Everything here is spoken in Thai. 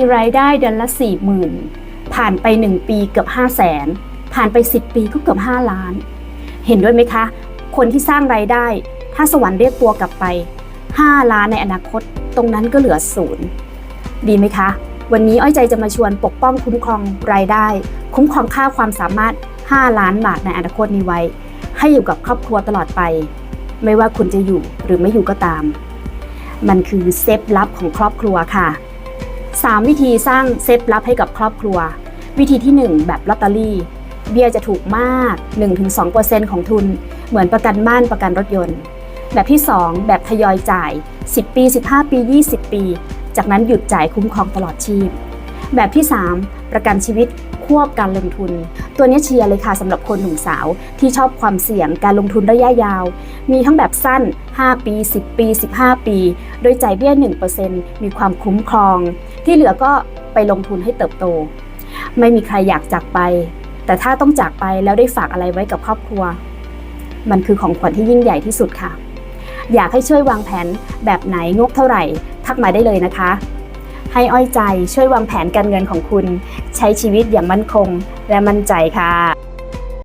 มีรายได้เดือนละ4 0,000ผ่านไป 1 ปีเกือบ5 0 0แสนผ่านไป 10 ปีก็เกือบ 5 ล้าน เห็นด้วยไหมคะ คนที่สร้างรายได้ ถ้าสวรรค์เรียกตัวกลับไป 5 ล้านในอนาคต ตรงนั้นก็เหลือศูนย์ดีไหมคะ วันนี้อ้อยใจจะมาชวนปกป้องคุ้มครองรายได้ คุ้มครองค่าความสามารถ 5 ล้านบาทในอนาคตนี้ไว้ ให้อยู่กับครอบครัวตลอดไป ไม่ว่าคุณจะอยู่หรือไม่อยู่ก็ตาม มันคือเซฟลับของครอบครัวค่ะ 3 วิธีสร้างเซฟลับให้กับครอบครัว วิธีที่ 1 แบบลอตเตอรี่ เบี้ยจะถูกมาก 1-2%ของทุน เหมือนประกันบ้านประกันรถยนต์ แบบที่ 2 แบบทยอยจ่าย 10 ปี 15 ปี 20 ปี จากนั้นหยุดจ่ายคุ้มครองตลอดชีพ แบบที่ 3 ประกันชีวิตควบการลงทุน ตัวนี้เชียร์เลยค่ะสำหรับคนหนุ่มสาวที่ชอบความเสี่ยงการลงทุนระยะยาว มีทั้งแบบสั้น 5 ปี 10 ปี 15 ปี โดยจ่ายเบี้ย 1%มีความคุ้มครอง ที่เหลือก็ไปลงทุนให้เติบโต ไม่มีใครอยากจากไป แต่ถ้าต้องจากไปแล้วได้ฝากอะไรไว้กับครอบครัว มันคือของขวัญที่ยิ่งใหญ่ที่สุดค่ะ อยากให้ช่วยวางแผนแบบไหนงบเท่าไหร่ ทักมาได้เลยนะคะ ให้อ้อยใจช่วยวางแผนการเงินของคุณ ใช้ชีวิตอย่างมั่นคงและมั่นใจค่ะ